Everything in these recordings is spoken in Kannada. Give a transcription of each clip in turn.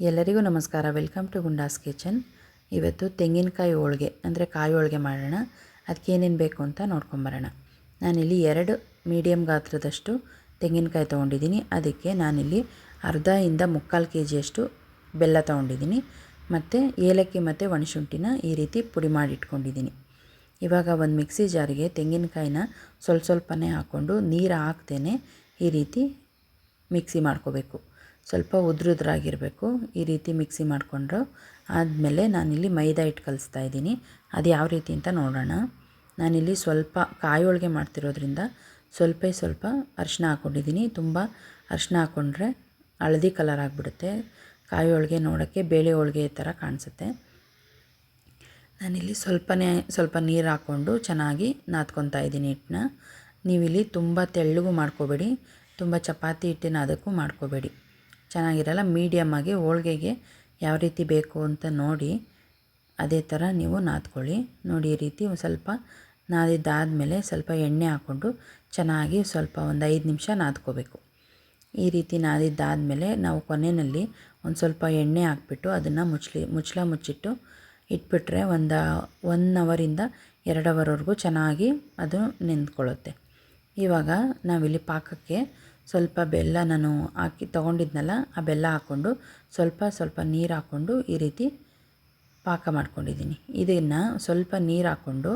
ಎಲ್ಲರಿಗೂ ನಮಸ್ಕಾರ. ವೆಲ್ಕಮ್ ಟು ಗುಂಡಾಸ್ ಕಿಚನ್ ಇವತ್ತು ತೆಂಗಿನಕಾಯಿ ಹೋಳಿಗೆ, ಅಂದರೆ ಕಾಯಿ ಹೋಳಿಗೆ ಮಾಡೋಣ. ಅದಕ್ಕೆ ಏನೇನು ಬೇಕು ಅಂತ ನೋಡ್ಕೊಂಬರೋಣ. ನಾನಿಲ್ಲಿ ಎರಡು ಮೀಡಿಯಮ್ ಗಾತ್ರದಷ್ಟು ತೆಂಗಿನಕಾಯಿ ತೊಗೊಂಡಿದ್ದೀನಿ. ಅದಕ್ಕೆ ನಾನಿಲ್ಲಿ ಅರ್ಧ ಇಂದ ಮುಕ್ಕಾಲು ಕೆ ಜಿಯಷ್ಟು ಬೆಲ್ಲ ತೊಗೊಂಡಿದ್ದೀನಿ. ಮತ್ತು ಏಲಕ್ಕಿ ಮತ್ತು ಒಣಶುಂಠಿನ ಈ ರೀತಿ ಪುಡಿ ಮಾಡಿ ಇಟ್ಕೊಂಡಿದ್ದೀನಿ. ಇವಾಗ ಒಂದು ಮಿಕ್ಸಿ ಜಾರಿಗೆ ತೆಂಗಿನಕಾಯಿನ ಸ್ವಲ್ಪ ಸ್ವಲ್ಪನೇ ಹಾಕ್ಕೊಂಡು ನೀರು ಹಾಕ್ತೇನೆ. ಈ ರೀತಿ ಮಿಕ್ಸಿ ಮಾಡ್ಕೋಬೇಕು. ಸ್ವಲ್ಪ ಉದ್ರುದ್ರಾಗಿರಬೇಕು. ಈ ರೀತಿ ಮಿಕ್ಸಿ ಮಾಡಿಕೊಂಡ್ರು. ಆದಮೇಲೆ ನಾನಿಲ್ಲಿ ಮೈದಾ ಹಿಟ್ಟು ಕಲಿಸ್ತಾ ಇದ್ದೀನಿ. ಅದು ಯಾವ ರೀತಿ ಅಂತ ನೋಡೋಣ. ನಾನಿಲ್ಲಿ ಸ್ವಲ್ಪ ಕಾಯಿ ಹೋಳಿಗೆ ಮಾಡ್ತಿರೋದ್ರಿಂದ ಸ್ವಲ್ಪ ಸ್ವಲ್ಪ ಅರಿಶಿನ ಹಾಕ್ಕೊಂಡಿದ್ದೀನಿ ತುಂಬ ಅರಿಶಿನ ಹಾಕ್ಕೊಂಡ್ರೆ ಹಳದಿ ಕಲರ್ ಆಗಿಬಿಡುತ್ತೆ. ಕಾಯಿ ಹೋಳಿಗೆ ನೋಡೋಕ್ಕೆ ಬೇಳೆ ಹೋಳಿಗೆ ಥರ ಕಾಣಿಸುತ್ತೆ. ನಾನಿಲ್ಲಿ ಸ್ವಲ್ಪನೇ ಸ್ವಲ್ಪ ನೀರು ಹಾಕ್ಕೊಂಡು ಚೆನ್ನಾಗಿ ನಾದ್ಕೊತಾ ಇದ್ದೀನಿ ಹಿಟ್ಟನ್ನ. ನೀವಿಲ್ಲಿ ತುಂಬ ತೆಳ್ಳಗೂ ಮಾಡ್ಕೋಬೇಡಿ. ತುಂಬ ಚಪಾತಿ ಹಿಟ್ಟಿನ ಅದಕ್ಕೂ ಮಾಡ್ಕೋಬೇಡಿ. ಚೆನ್ನಾಗಿರಲ್ಲ ಮೀಡಿಯಮ್ಮಾಗಿ ಹೋಳ್ಗೆಗೆ ಯಾವ ರೀತಿ ಬೇಕು ಅಂತ ನೋಡಿ, ಅದೇ ಥರ ನೀವು ನಾದ್ಕೊಳ್ಳಿ. ನೋಡಿ ಈ ರೀತಿ ಒಂದು ಸ್ವಲ್ಪ ನಾದಿದ್ದಾದಮೇಲೆ ಸ್ವಲ್ಪ ಎಣ್ಣೆ ಹಾಕ್ಕೊಂಡು ಚೆನ್ನಾಗಿ ಸ್ವಲ್ಪ ಒಂದು ಐದು ನಿಮಿಷ ನಾದ್ಕೋಬೇಕು. ಈ ರೀತಿ ನಾದಿದ್ದಾದಮೇಲೆ ನಾವು ಕೊನೆಯಲ್ಲಿ ಒಂದು ಸ್ವಲ್ಪ ಎಣ್ಣೆ ಹಾಕ್ಬಿಟ್ಟು ಅದನ್ನು ಮುಚ್ಚಲಿ ಮುಚ್ಚಳ ಮುಚ್ಚಿಟ್ಟು ಇಟ್ಬಿಟ್ರೆ ಒಂದು ಒನ್ ಅವರಿಂದ ಎರಡು ಅವರ್ವರೆಗೂ ಚೆನ್ನಾಗಿ ಅದು ನೆಂದ್ಕೊಳ್ಳುತ್ತೆ. ಇವಾಗ ನಾವಿಲ್ಲಿ ಪಾಕಕ್ಕೆ ಸ್ವಲ್ಪ ಬೆಲ್ಲ ನಾನು ಹಾಕಿ ತೊಗೊಂಡಿದ್ನಲ್ಲ, ಆ ಬೆಲ್ಲ ಹಾಕ್ಕೊಂಡು ಸ್ವಲ್ಪ ಸ್ವಲ್ಪ ನೀರು ಹಾಕ್ಕೊಂಡು ಈ ರೀತಿ ಪಾಕ ಮಾಡ್ಕೊಂಡಿದ್ದೀನಿ. ಇದನ್ನು ಸ್ವಲ್ಪ ನೀರು ಹಾಕ್ಕೊಂಡು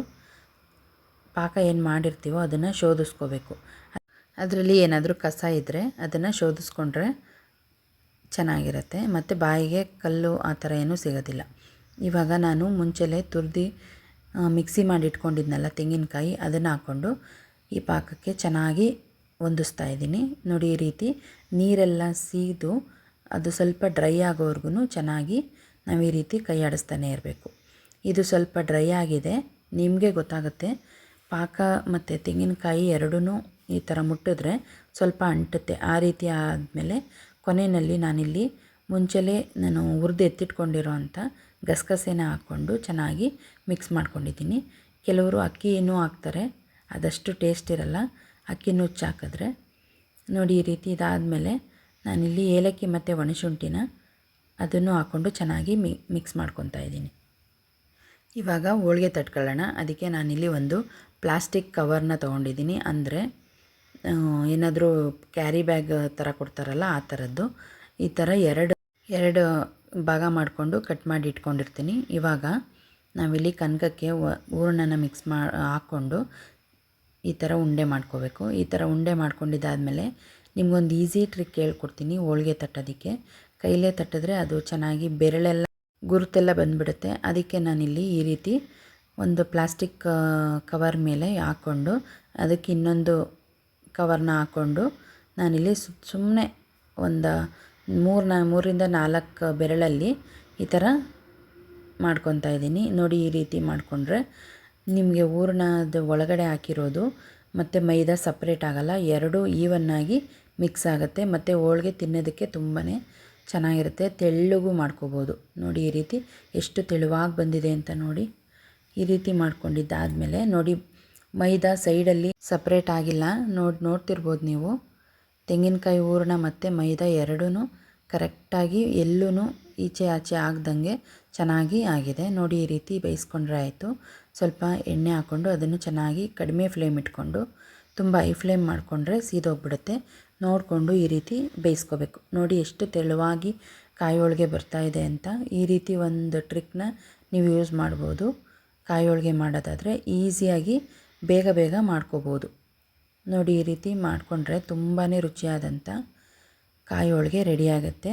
ಪಾಕ ಏನು ಮಾಡಿರ್ತೀವೋ ಅದನ್ನು ಶೋಧಿಸ್ಕೋಬೇಕು. ಅದರಲ್ಲಿ ಏನಾದರೂ ಕಸ ಇದ್ದರೆ ಅದನ್ನು ಶೋಧಿಸ್ಕೊಂಡ್ರೆ ಚೆನ್ನಾಗಿರುತ್ತೆ. ಮತ್ತು ಬಾಯಿಗೆ ಕಲ್ಲು ಆ ಥರ ಏನೂ ಸಿಗೋದಿಲ್ಲ. ಇವಾಗ ನಾನು ಮುಂಚೆಲೇ ತುರ್ದು ಮಿಕ್ಸಿ ಮಾಡಿ ಇಟ್ಕೊಂಡಿದ್ನಲ್ಲ ತೆಂಗಿನಕಾಯಿ, ಅದನ್ನು ಹಾಕ್ಕೊಂಡು ಈ ಪಾಕಕ್ಕೆ ಚೆನ್ನಾಗಿ ಹೊಂದಿಸ್ತಾ ಇದ್ದೀನಿ. ನೋಡಿ ಈ ರೀತಿ ನೀರೆಲ್ಲ ಸೀದು ಅದು ಸ್ವಲ್ಪ ಡ್ರೈ ಆಗೋವರೆಗೂ ಚೆನ್ನಾಗಿ ನಾವು ಈ ರೀತಿ ಕೈ ಆಡಿಸ್ತಾನೆ ಇರಬೇಕು. ಇದು ಸ್ವಲ್ಪ ಡ್ರೈ ಆಗಿದೆ. ನಿಮಗೆ ಗೊತ್ತಾಗುತ್ತೆ. ಪಾಕ ಮತ್ತು ತೆಂಗಿನಕಾಯಿ ಎರಡೂ ಈ ಥರ ಮುಟ್ಟಿದ್ರೆ ಸ್ವಲ್ಪ ಅಂಟುತ್ತೆ. ಆ ರೀತಿ ಆದಮೇಲೆ ಕೊನೆಯಲ್ಲಿ ನಾನಿಲ್ಲಿ ಮುಂಚೆಲೇ ನಾನು ಹುರಿದು ಎತ್ತಿಟ್ಕೊಂಡಿರೋ ಅಂಥ ಗಸಗಸೆನ ಹಾಕ್ಕೊಂಡು ಚೆನ್ನಾಗಿ ಮಿಕ್ಸ್ ಮಾಡ್ಕೊಂಡಿದ್ದೀನಿ. ಕೆಲವರು ಅಕ್ಕಿ ಏನೂ ಹಾಕ್ತಾರೆ. ಅದಷ್ಟು ಟೇಸ್ಟ್ ಇರಲ್ಲ. ಅಕ್ಕಿ ನುಚ್ಚು ಹಾಕಿದ್ರೆ. ನೋಡಿ ಈ ರೀತಿ ಇದಾದಮೇಲೆ ನಾನಿಲ್ಲಿ ಏಲಕ್ಕಿ ಮತ್ತು ಒಣಶುಂಠಿನ ಅದನ್ನು ಹಾಕ್ಕೊಂಡು ಚೆನ್ನಾಗಿ ಮಿ ಮಿಕ್ಸ್ ಮಾಡ್ಕೊತಾ ಇದ್ದೀನಿ. ಇವಾಗ ಹೋಳಿಗೆ ತಟ್ಕೊಳ್ಳೋಣ. ಅದಕ್ಕೆ ನಾನಿಲ್ಲಿ ಒಂದು ಪ್ಲಾಸ್ಟಿಕ್ ಕವರ್ನ ತೊಗೊಂಡಿದ್ದೀನಿ. ಅಂದರೆ ಏನಾದರೂ ಕ್ಯಾರಿ ಬ್ಯಾಗ್ ಥರ ಕೊಡ್ತಾರಲ್ಲ ಆ ಥರದ್ದು ಈ ಥರ ಎರಡು ಎರಡು ಭಾಗ ಮಾಡಿಕೊಂಡು ಕಟ್ ಮಾಡಿ ಇಟ್ಕೊಂಡಿರ್ತೀನಿ. ಇವಾಗ ನಾವಿಲ್ಲಿ ಕನಕಕ್ಕೆ ಹೂರಣನ ಮಿಕ್ಸ್ ಮಾ ಹಾಕ್ಕೊಂಡು ಈ ಥರ ಉಂಡೆ ಮಾಡ್ಕೋಬೇಕು. ಈ ಥರ ಉಂಡೆ ಮಾಡ್ಕೊಂಡಿದ್ದಾದಮೇಲೆ ನಿಮಗೊಂದು ಈಸಿ ಟ್ರಿಕ್ ಹೇಳ್ಕೊಡ್ತೀನಿ ಹೋಳಿಗೆ ತಟ್ಟೋದಕ್ಕೆ. ಕೈಲೇ ತಟ್ಟಿದ್ರೆ ಅದು ಚೆನ್ನಾಗಿ ಬೆರಳೆಲ್ಲ ಗುರುತೆಲ್ಲ ಬಂದುಬಿಡುತ್ತೆ. ಅದಕ್ಕೆ ನಾನಿಲ್ಲಿ ಈ ರೀತಿ ಒಂದು ಪ್ಲಾಸ್ಟಿಕ್ ಕವರ್ ಮೇಲೆ ಹಾಕ್ಕೊಂಡು ಅದಕ್ಕೆ ಇನ್ನೊಂದು ಕವರ್ನ ಹಾಕ್ಕೊಂಡು ನಾನಿಲ್ಲಿ ಸುಮ್ಮನೆ ಒಂದು ಮೂರು ನಾ, ಮೂರಿಂದ ನಾಲ್ಕು ಬೆರಳಲ್ಲಿ ಈ ಥರ ಮಾಡ್ಕೊತಾ ಇದ್ದೀನಿ. ನೋಡಿ ಈ ರೀತಿ ಮಾಡಿಕೊಂಡ್ರೆ ನಿಮಗೆ ಹೂರಣದ ಒಳಗಡೆ ಹಾಕಿರೋದು, ಮತ್ತು ಮೈದಾ ಸಪ್ರೇಟ್ ಆಗೋಲ್ಲ, ಎರಡೂ ಈವನ್ನಾಗಿ ಮಿಕ್ಸ್ ಆಗುತ್ತೆ, ಮತ್ತು ಹೋಳ್ಗೆ ತಿನ್ನೋದಕ್ಕೆ ತುಂಬಾ ಚೆನ್ನಾಗಿರುತ್ತೆ. ತೆಳ್ಳಗೂ ಮಾಡ್ಕೋಬೋದು. ನೋಡಿ ಈ ರೀತಿ ಎಷ್ಟು ತೆಳುವಾಗಿ ಬಂದಿದೆ ಅಂತ ನೋಡಿ. ಈ ರೀತಿ ಮಾಡ್ಕೊಂಡಿದ್ದಾದಮೇಲೆ ನೋಡಿ, ಮೈದಾ ಸೈಡಲ್ಲಿ ಸಪ್ರೇಟ್ ಆಗಿಲ್ಲ. ನೋಡಿ, ನೋಡ್ತಿರ್ಬೋದು ನೀವು. ತೆಂಗಿನಕಾಯಿ ಹೂರಣ ಮತ್ತು ಮೈದಾ ಎರಡೂ ಕರೆಕ್ಟಾಗಿ ಎಲ್ಲೂ ಈಚೆ ಆಚೆ ಆಗ್ದಂಗೆ ಚೆನ್ನಾಗಿ ಆಗಿದೆ. ನೋಡಿ ಈ ರೀತಿ ಬೇಯಿಸ್ಕೊಂಡ್ರೆ ಆಯಿತು. ಸ್ವಲ್ಪ ಎಣ್ಣೆ ಹಾಕ್ಕೊಂಡು ಅದನ್ನು ಚೆನ್ನಾಗಿ ಕಡಿಮೆ ಫ್ಲೇಮ್ ಇಟ್ಕೊಂಡು ತುಂಬ ಹೈ ಫ್ಲೇಮ್ ಮಾಡಿಕೊಂಡ್ರೆ ಸೀದೋಗ್ಬಿಡುತ್ತೆ. ನೋಡಿಕೊಂಡು ಈ ರೀತಿ ಬೇಯಿಸ್ಕೋಬೇಕು. ನೋಡಿ ಎಷ್ಟು ತೆಳುವಾಗಿ ಕಾಯಿ ಬರ್ತಾ ಬರ್ತಾಯಿದೆ ಅಂತ. ಈ ರೀತಿ ಒಂದು ಟ್ರಿಕ್ನ ನೀವು ಯೂಸ್ ಮಾಡ್ಬೋದು. ಕಾಯಿ ಹೋಳಿಗೆ ಮಾಡೋದಾದರೆ ಈಸಿಯಾಗಿ ಬೇಗ ಬೇಗ ಮಾಡ್ಕೋಬೋದು. ನೋಡಿ ಈ ರೀತಿ ಮಾಡಿಕೊಂಡ್ರೆ ತುಂಬಾ ರುಚಿಯಾದಂಥ ಕಾಯಿ ಹೋಳಿಗೆ ರೆಡಿಯಾಗುತ್ತೆ